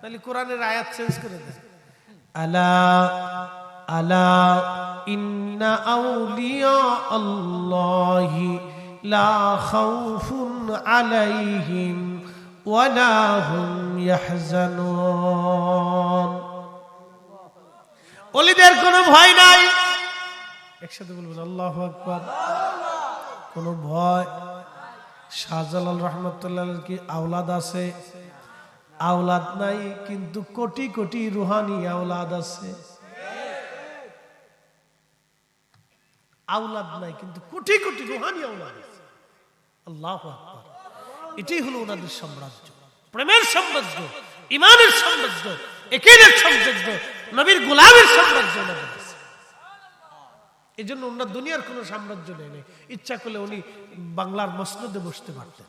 তাহলে কোরআনের আয়াত চেঞ্জ করে দেন। আলা আলা ইন্না আউলিয়া আল্লাহি লা খাউফুন আলাইহিম ওয়ালা হুম ইয়াহজানুন। অলিদের কোনো ভয় নাই। একসাথে বলবেন আল্লাহ আকবার। কোনো ভয়? শাহজালাল রহমতুল্লাহ কি আওলাদ আছে? আওলাদ নাই, কিন্তু কোটি কোটি রুহানি আওলাদ আছে। আওলাদ নাই, কিন্তু কোটি কোটি রুহানি আওলাদ আছে। আল্লাহ এটাই হলো ওনাদের সাম্রাজ্য। প্রেমের সাম্রাজ্য ইমানের সাম্রাজ্য একের সাম্রাজ্য, নবীর গোলামের সাম্রাজ্য এই জন্য ওনার দুনিয়ার কোনো সাম্রাজ্য নেই। ইচ্ছা করলে উনি বাংলার মসনদে বসতে পারতেন।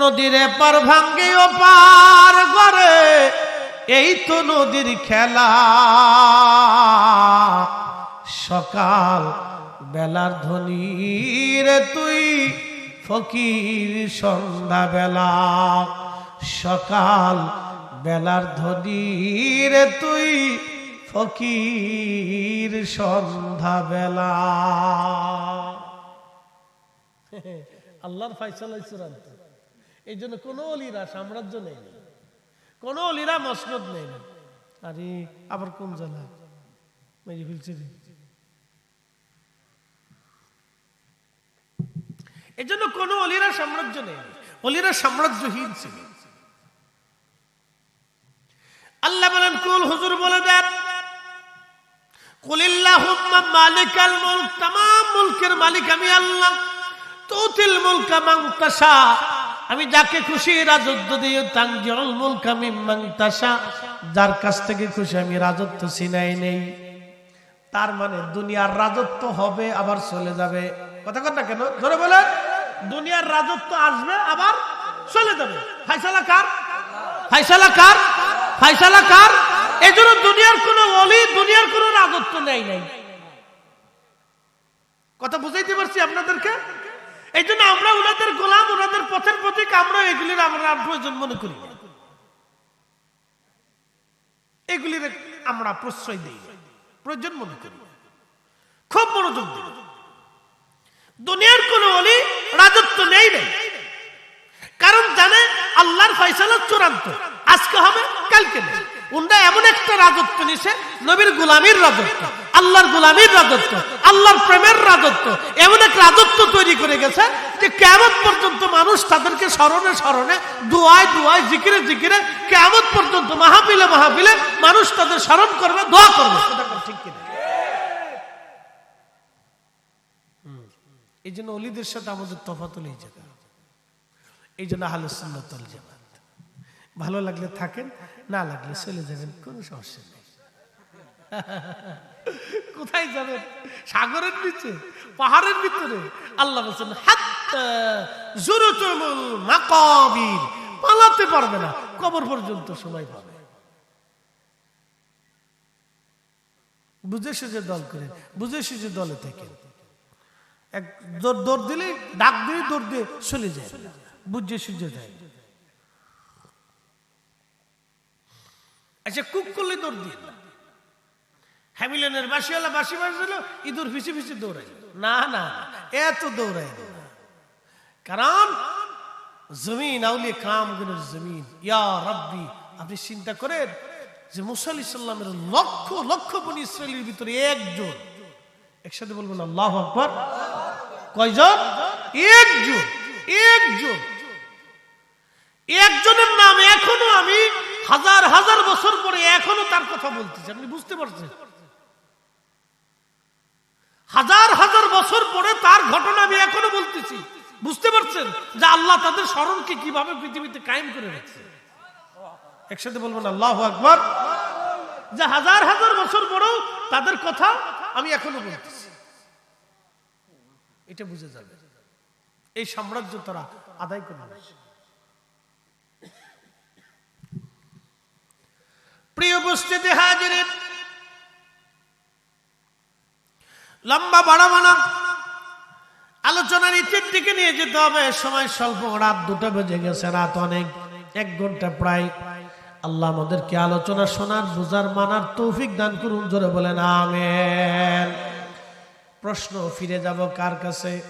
নদীরে পার ভাঙ্গে ও পার করে এই তো নদীর খেলা। সকাল বেলার ধনীর তুই, ফকির সন্ধ্যা বেলা। সকাল বেলার ধনীর তুই, ফকির সন্ধ্যা বেলা। আল্লাহর ফাইসালাই চূড়ান্ত। এই জন্য কোনো অলিরা সাম্রাজ্য নেই। কোনো অলিরা মসনদ নেই। আরে, আবার কোন জেলা মেরে ফেলছে এই জন্য কোনো অলিরা সাম্রাজ্য নেই। অলিরা সাম্রাজ্যহীন ছিল। আল্লাহ বলেন, কুল হুজুর বলে দেন, কুলিল্লাহুম্মা মালিকাল মুলক, তামাম মুলকের মালিক আমি আল্লাহ। তুতিল মুলকা মান তাশা। আমি যাকে খুশি রাজত্ব দিই তানজিউল মুলকা মিম্মান তাশা যার কাছ থেকে খুশি আমি রাজত্ব ছিনাই নেই। তার মানে দুনিয়ার রাজত্ব হবে, আবার চলে যাবে। কথা কথা কেন? ধরে বলে দুনিয়ার রাজত্ব আসবে, আবার চলে যাবে। ফাইসালা কার? ফাইসালা কার? ফাইসালা কার? এই জন্য দুনিয়ার কোনো অলি দুনিয়ার কোনো রাজত্ব নেই নাই। কথা বুঝাইতে পারছি আপনাদেরকে? এই জন্য আমরা ওনাদের গোলাম ওনাদের পথের আমরা এগুলির আমরা প্রয়োজন মনে করি। এগুলির আমরা প্রশ্রয় দিই। প্রয়োজন মনে করি খুব মনোযোগ দিই দুনিয়ার কোন অলি রাজত্ব নেই নেই। কারণ জানে আল্লাহর ফয়সালা চূড়ান্ত। আজকে হবে, কালকে নেই। উন্ডা এমন একটা রাজত্ব নিছে, নবীর গোলামীর রাজত্ব। আল্লাহর গোলামীর রাজত্ব, আল্লাহর প্রেমের রাজত্ব, এমন এক রাজত্ব তৈরি করে গেছে যে কেমন পর্যন্ত মানুষ তাদেরকে স্মরণে স্মরণে, দোয়ায় দোয়ায়, জিকিরে জিকিরে, কেমন পর্যন্ত মাহাবিলে মাহাবিলে মানুষ তাদের স্মরণ করবে, দোয়া করবে। ঠিক কিনা? এই জন্য অলিদের সাথে আমাদের তফাত হলো এই এই জন্য আলোচনাতল জামাত। ভালো লাগলে থাকেন, না লাগলে চলে যাবেন, কোনো সমস্যা নেই। কোথায় যাবেন সাগরের নিচে, পাহাড়ের ভিতরে। আল্লাহ বলছেন পালাতে পারবে না, কবর পর্যন্ত সময় পাবে। বুঝে সুঝে দল করেন বুঝে সুঝে দলে থাকেন এক দৌড় দৌড় দিলে, ডাক দিয়ে দৌড় দিয়ে চলে যায়। বুঝে সুঝে যায়। আচ্ছা কুক করলে দৌড় দিয়ে। হ্যামিলনের বাসিওয়ালা বাসি বাজছিল ইঁদুর ফিসি ফিসি দৌড়াই না না এত দৌড়াই কারণ জমিন, আউলিয়ে কাম গুনের জমিন। ইয়া রব্বি, আপনি চিন্তা করেন যে মুসাল্লি সাল্লামের লক্ষ লক্ষ বনি ইসরায়েলের ভিতরে একজন, একসাথে বলবেন আল্লাহ আকবর। কয়জন? একজন একজন। একজনের নাম এখনও আমি হাজার হাজার বছর পরে এখনও তার কথা বলতেছি। আপনি বুঝতে পারছেন? হাজার হাজার বছর পরে তার ঘটনা আমি এখনও বলতেছি। বুঝতে পারছেন? যে আল্লাহ তাদের স্মরণকে কীভাবে পৃথিবীতে কায়েম করে রাখছে। একসাথে বলবেন, আল্লাহ আকবর। যে হাজার হাজার বছর পরেও তাদের কথা আমি এখনও বলতেছি। এটা বুঝে যাবে। এই সাম্রাজ্য তারা আদায় করে। প্রিয় উপস্থিতি হাজিরের লম্বা বাড়াবো না আলোচনার ইতির দিকে নিয়ে যেতে হবে। সময় স্বল্প, রাত দুটো বেজে গেছে, রাত অনেক। এক ঘণ্টা প্রায়। আল্লাহ আমাদেরকে আলোচনা শোনার, বুঝার, মানার তৌফিক দান করুন, জোরে বলেন, আমেন। প্রশ্ন, ফিরে যাব কার কাছে?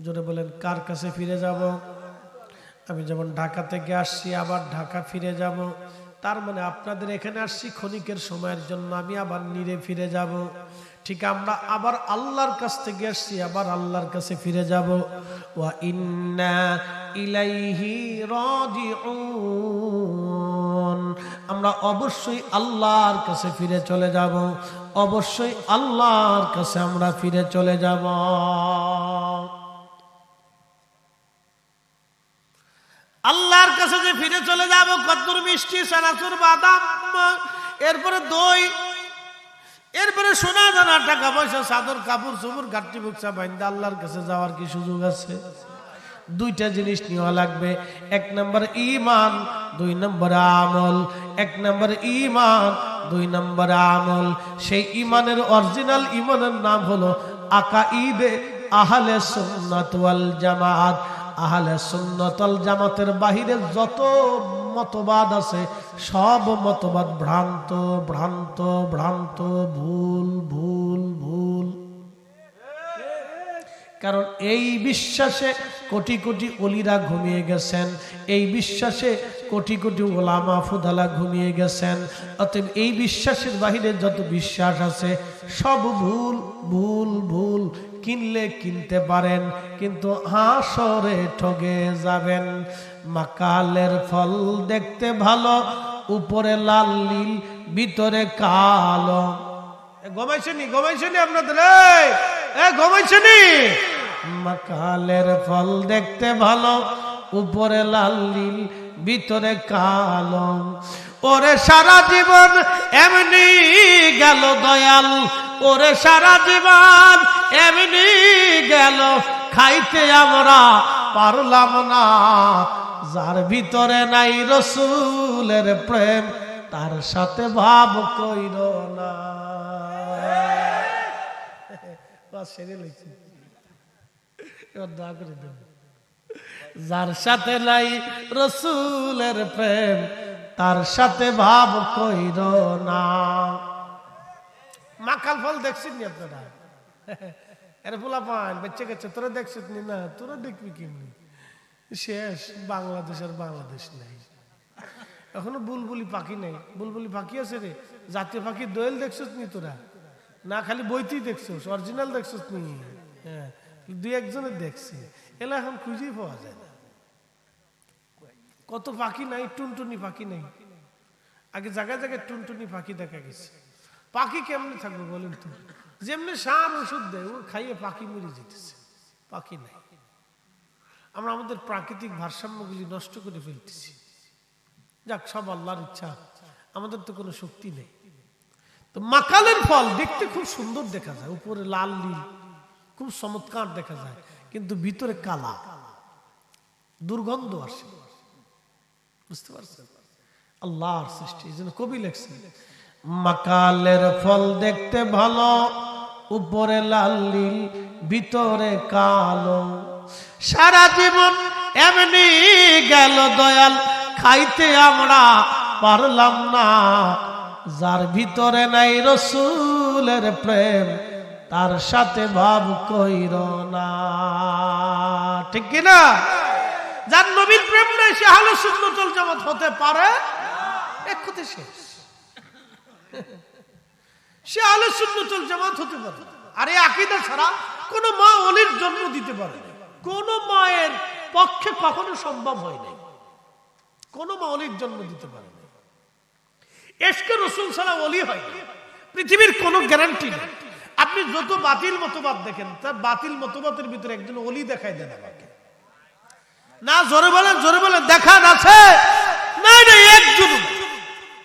জোরে বলেন, কার কাছে ফিরে যাব? আমি যেমন ঢাকা থেকে আসছি, আবার ঢাকা ফিরে যাব। তার মানে আপনাদের এখানে আসছি ক্ষণিকের সময়ের জন্য, আমি আবার নিরে ফিরে যাব। ঠিক আমরা আবার আল্লাহর কাছ থেকে আসছি, আবার আল্লাহর কাছে ফিরে যাব। ওয়া ইন্না ইলাইহি রাজিউন। আমরা অবশ্যই আল্লাহর কাছে ফিরে চলে যাব। অবশ্যই আল্লাহর কাছে আমরা ফিরে চলে যাব। আল্লাহর কাছে যে ফিরে চলে যাব, কদ্দুর, মিষ্টি সানাসুর বাদাম, এরপরে দই, এরপরে সোনা দানা, টাকা পয়সা, চাদর, কাপড় চুপুর গাঠি বুকসা বাইন্দা, আল্লাহর কাছে যাওয়ার কি সুযোগ আছে? দুইটা জিনিস নেওয়া লাগবে। এক নম্বর ইমান দুই নম্বর আমল। এক নম্বর ইমান দুই নম্বর আমল। সেই ইমানের অরিজিনাল ইমানের নাম হলো আকা ঈদে আহলে সুন্নাত ওয়াল জামাত। আহলে সুন্নতল জামাতের বাহিরে যত মতবাদ আছে, সব মতবাদ ভ্রান্ত ভ্রান্ত ভ্রান্ত, ভুল ভুল ভুল। কারণ এই বিশ্বাসে কোটি কোটি অলিরা ঘুমিয়ে গেছেন, এই বিশ্বাসে কোটি কোটি ওলামা ফুদালা ঘুমিয়ে গেছেন, অতএব এই বিশ্বাসের বাহিরে যত বিশ্বাস আছে, সব ভুল ভুল ভুল কিনলে কিনতে পারেন, কিন্তু হাসরে ঠগে যাবেন। মাকালের ফল দেখতে ভালো, উপরে লাল নীল, ভিতরে কালো। গমাইছেনি গমাইছেনি আপনাদের ঘুমাইছেনি মাকালের ফল দেখতে ভালো, উপরে লাল নীল, ভিতরে কালো। ওরে সারা জীবন এমনি গেল দয়াল ওরে সারা জীবন এমনি গেল, খাইতে আমরা পারলাম না। যার ভিতরে নাই রসুলের প্রেম, তার সাথে ভাব কইর না। যার সাথে নাই রসুলের প্রেম, তার সাথে ভাব কইর না। মাকাল ফল দেখছেন নি আপনারা? এর ফুলা পান বেঁচে গেছে, তোরা দেখছিস নি? না, তোরা দেখবি কেমনি? শেষ, বাংলাদেশ আর বাংলাদেশ নেই। এখনও বুলবুলি পাখি নেই। বুলবুলি পাখি আছে রে? জাতীয় পাখি দোয়েল দেখছিস নি তোরা? না, খালি বইতেই দেখছিস, অরিজিনাল দেখছিস নি? হ্যাঁ দুই একজনের দেখছি। এলা এখন খুঁজেই পাওয়া যায় না। কত পাখি নাই, টুনটুনি পাখি নাই। আগে জায়গায় জায়গায় টুনটুনি পাখি দেখা গেছে। পাখি কেমনে থাকবে বলেন তো? যেমনি সার ওষুধ দেয়, ও খাইয়ে পাখি মরে যেতেছে। পাখি নাই। আমরা আমাদের প্রাকৃতিক ভারসাম্যগুলি নষ্ট করে ফেলতেছি। যাক, সব আল্লাহর ইচ্ছা। আমাদের তো কোনো শক্তি নেই। তো মাকালের ফল দেখতে খুব সুন্দর দেখা যায়। উপরে লাল নীল, খুব চমৎকার দেখা যায়। কিন্তু ভিতরে কালা। দুর্গন্ধ আসে। বুঝতে পারছেন? আল্লাহর সৃষ্টি। এই জন্য কবি লেখছেন মাকালের ফল দেখতে ভালো, উপরে লাল নীল, ভিতরে কালো। সারা জীবন এমনি গেল দয়াল, খাইতে আমরা পারলাম না। যার ভিতরে নাই রসুলের প্রেম, তার সাথে ভাব কইর না। ঠিক কিনা যার নবীর প্রেম নাই, সে হালো সুন্নতল জামাত হতে পারে? এক শেষ। সে আলো সুন্নতল জামাত হতে পারে। আর এই আকিদা ছাড়া কোন মা অলির জন্ম দিতে পারে। কোন মায়ের পক্ষে কখনো সম্ভব হয় নাই। কোন মা অলির জন্ম দিতে পারে না। এসকে রসুল ছাড়া অলি হয় পৃথিবীর কোনো গ্যারান্টি নেই। আপনি যত বাতিল মতবাদ দেখেন, তার বাতিল মতবাদের ভিতরে একজন অলি দেখাই দেন আমাকে। না, জোরে বলেন জোরে বলেন, দেখান আছে। না না একজন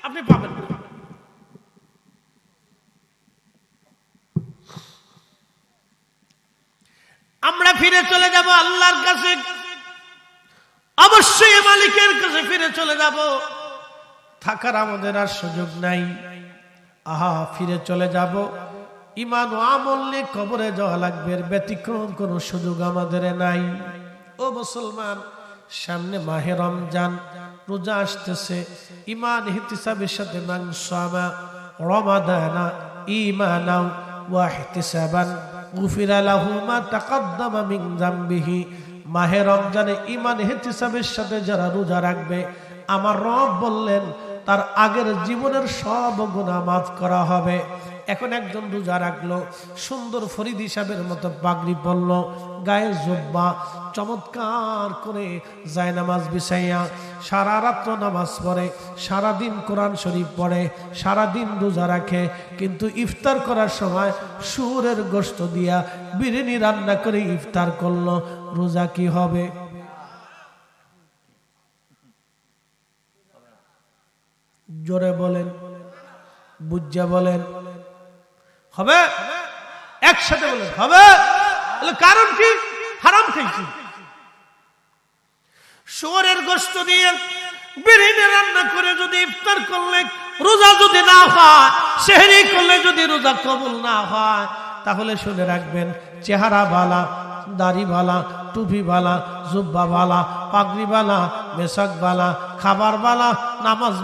আপনি পাবেন না। আমরা ফিরে চলে যাব আল্লাহর কাছে। অবশ্যই মালিকের কাছে ফিরে চলে যাব। থাকার আমাদের আর সুযোগ নাই। আহা, ফিরে চলে যাব। ইমান ও আমল নিয়ে কবরে যাওয়া লাগবে ব্যতিক্রম কোনো সুযোগ আমাদের নাই। ও মুসলমান, সামনে মাহে রমজান, রোজা আসতেছে। ইমান হিতিসাবের সাথে মাংসামা রমাদানা ইমানাও ওয়া হিতিসাবান গুফিরা লাহু মা তাকাদ্দামা মিন যামবিহি মাহে রমজানে ইমান হিতিসাবের সাথে যারা রোজা রাখবে, আমার রব বললেন, তার আগের জীবনের সব গুণা মাফ করা হবে। এখন একজন রোজা রাখল, সুন্দর ফরিদ হিসাবের মতো পাগড়ি পরল, গায়ে জব্বা, চমৎকার করে যায় নামাজ বিছাইয়া সারা রাত্র নামাজ পড়ে, সারাদিন কোরআন শরীফ পড়ে, সারাদিন রোজা রাখে, কিন্তু ইফতার করার সময় সুরের গোস্ত দিয়া বিরিয়ানি রান্না করে ইফতার করল, রোজা কি হবে? জোরে বলেন বুঝা বলেন। হবে? একসাথে বলেন, হবে? কারণ কি? হারাম খাইছি শুয়ারের গোস্ত দিয়ে বিরিয়ানি রান্না করে যদি ইফতার করলে রোজা যদি না হয়, সেহরি করলে যদি রোজা কবুল না হয়, তাহলে শুনে রাখবেন, চেহারা বালা, দাড়ি বালা, টুপি বালা, জুব্বা বালা, পাগড়ি বালা, মেশাক বালা বালা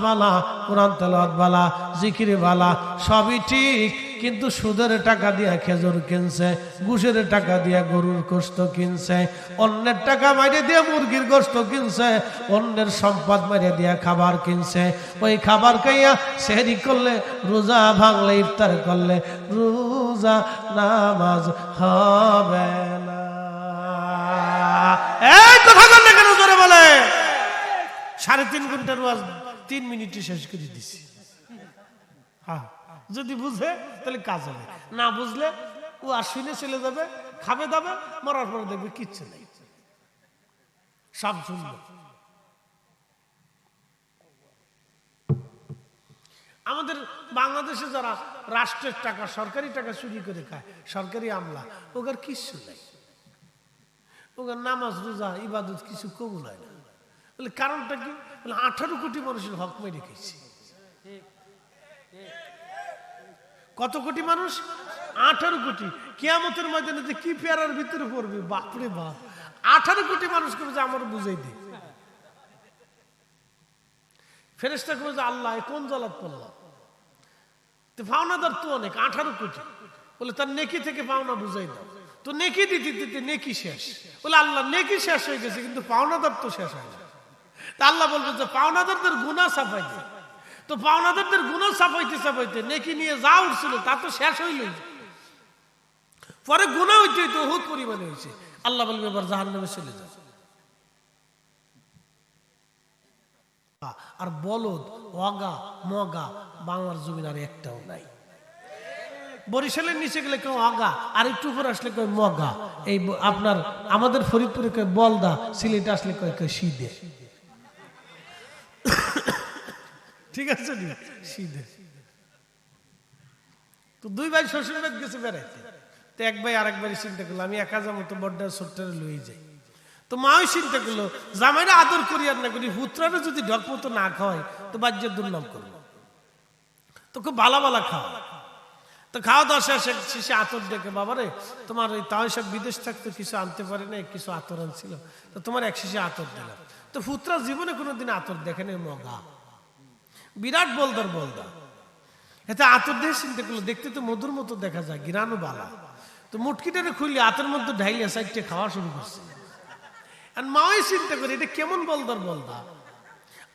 বালা, কোরআন তেলাওয়াত বালা, জিকির বালা, সবই ঠিক। কিন্তু সুদের টাকা দিয়া খেজুর কিনছে, ঘুষের টাকা দিয়া গরুর কষ্ট কিনছে, অন্যের টাকা মাইরে দিয়ে মুরগির কষ্ট কিনছে, অন্যের সম্পদ মাইরে দিয়া খাবার কিনছে। ওই খাবার খাইয়া সেহরি করলে, রোজা ভাঙলে, ইফতার করলে, রোজা নামাজ হবে বলে? সাড়ে তিন ঘণ্টার ওয়াজ, তিন মিনিটে শেষ করে দিছি। হ্যাঁ। যদি বুঝে, তাহলে কাজ হবে। না বুঝলে, ও আর শুনে চলে যাবে, খাবে দাবে, মরার পরে দেখবে কিচ্ছু নেই। সব শুনবে। আমাদের বাংলাদেশে যারা রাষ্ট্রের টাকা, সরকারি টাকা চুরি করে খায়, সরকারি আমলা ওগার কিচ্ছু নেই। ওগার নামাজ, রোজা, ইবাদত কিছু কবুল হয় না। বলে কারণটা কি? বলে আঠারো কোটি মানুষের হক মেরে খেয়েছে কত কোটি মানুষ? আঠারো কোটি। কেয়ামতের ময়দানে যে কি পেয়ারার ভিতরে পড়বে? বাপরে বাপ। আঠারো কোটি মানুষ করে যে আমার বুঝাই দে। ফেরেস্তা করে যে, আল্লাহ কোন জলাত পড়লাম তো পাওনাদার তো অনেক, আঠারো কোটি। বলে, তার নেকি থেকে পাওনা বুঝাই দাও। তো নেকি দিতে দিতে নেকি শেষ। বলে, আল্লাহ, নেকি শেষ হয়ে গেছে, কিন্তু পাওনাদার তো শেষ হয় না। তা আল্লাহ বলবে যে, পাওনাদারদের গুণা সাফাই দে। তো পাওনাদারদের গুণা সাফাইতে সাফাইতে নেকি নিয়ে যা উঠছিল, তা তো শেষ হইলই। পরে গুণা হইতে হইতে বহুত পরিমাণে হয়েছে আল্লাহ বলবে, এবার জাহান নামে চলে যাও আর বলদ অগা মগা, বাংলার জমিন আর একটাও নাই। বরিশালের নিচে গেলে কেউ অগা আর একটু উপরে আসলে কেউ মগা। এই আপনার, আমাদের ফরিদপুরে কেউ বলদা, সিলেটে আসলে কয় কেউ সিদে ঠিক আছে সিদে তো দুই ভাই শ্বশুর বাড়ি গেছে বেড়াইতে। তো এক ভাই আরেক বাড়ি চিন্তা করল, আমি একা যাব, তো বড্ডা ছোট্টারে লয়ে যাই। তো মাও চিন্তা করল, জামাইরা আদর করি আর না করি হুতরারে যদি ডক মতো না খাওয়াই তো বাজ্যের দুর্নাম করব। তো খুব ভালো ভালো খাওয়া। তো খাওয়া দাওয়া শেষে শেষে আতর ডেকে, বাবারে, তোমার ওই তাও সব বিদেশ থাকতে কিছু আনতে পারে না কিছু আতর আনছিল, তো তোমার এক শেষে আতর দিলাম। তো ফুতরা জীবনে কোনোদিন আতর দেখেনি মগা। বিরাট বলদার বলদা এতে আতর দিয়ে চিন্তা করল, দেখতে তো মধুর মতো দেখা যায়, গিরানো বালা। তো মুটকিটারে খুললে আতের মধ্যে ঢাইলে সাইডটা খাওয়া শুরু করছে। আর মাওই চিন্তা করে, এটা কেমন বলদার বলদা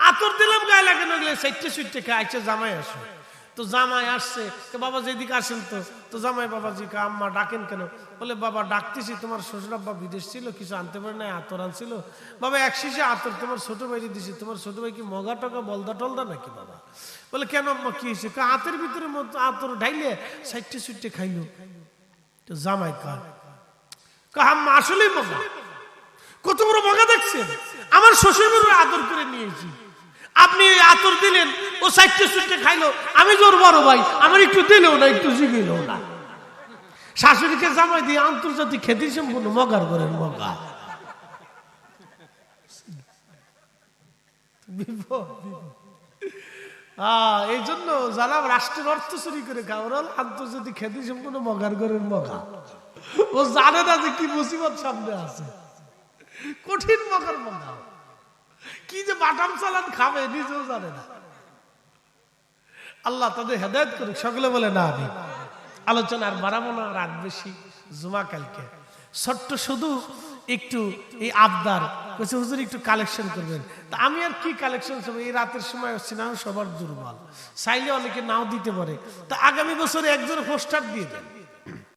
আতর দিলাম গায়ে লাগে না সাইডটা সুইটটা খায় আচ্ছা জামাই আসো। তো জামাই আসছে। তো বাবা, যেদিকে আসেন তো। তো জামাই বাবাজি কা আম্মা ডাকেন কেন? বলে, বাবা, ডাকতেছি তোমার শ্বশুর আব্বা বিদেশ ছিল, কিছু আনতে পারে না আতর আনছিল। বাবা, এক শিশে আতর তোমার ছোট ভাইরে দিছি। তোমার ছোট ভাই কি মগা টগা, বলদা টলদা নাকি বাবা? বলে, কেন আম্মা, কি হয়েছে? কা আতের ভিতরে আতর ঢাইলে সাইডটা সুইটটা খাইলো। তো জামাই কয় আম্মা, আসলেই মগা। কত বড় মগা দেখছেন? আমার শ্বশুর আদর করে নিয়েছি। আপনি আতর দিলেন, ও চারটে সুটে খাইলো। আমি জোর বড় ভাই, আমার একটু দিলেও না, একটু জিগিলেও না। শাশুড়িকে জামাই দিয়ে আন্তর্জাতিক খ্যাতি সম্পূর্ণ মগার করেন মগা। এই জন্য যারা রাষ্ট্রের অর্থ চুরি করে হলো আন্তর্জাতিক খ্যাতি সম্পূর্ণ মগার করেন মগা। ও জানে না যে কি মুসিবত সামনে আছে। কঠিন মগার মগা। কি যে বাটাম চালান খাবে, নিজেও জানে না। আল্লাহ তাদের হেদায়ত করুক, সকলে বলে না আমি আলোচনা আর বাড়াবো না, রাত বেশি, জুমা কালকে। ছোট্ট শুধু একটু এই আবদার বলছে হুজুর, একটু কালেকশন করবেন। তা আমি আর কি কালেকশন করব? এই রাতের সময় না, সবার দুর্বল। চাইলে অনেকে নাও দিতে পারে। তা আগামী বছরে একজন পোস্টার দিয়ে দেন।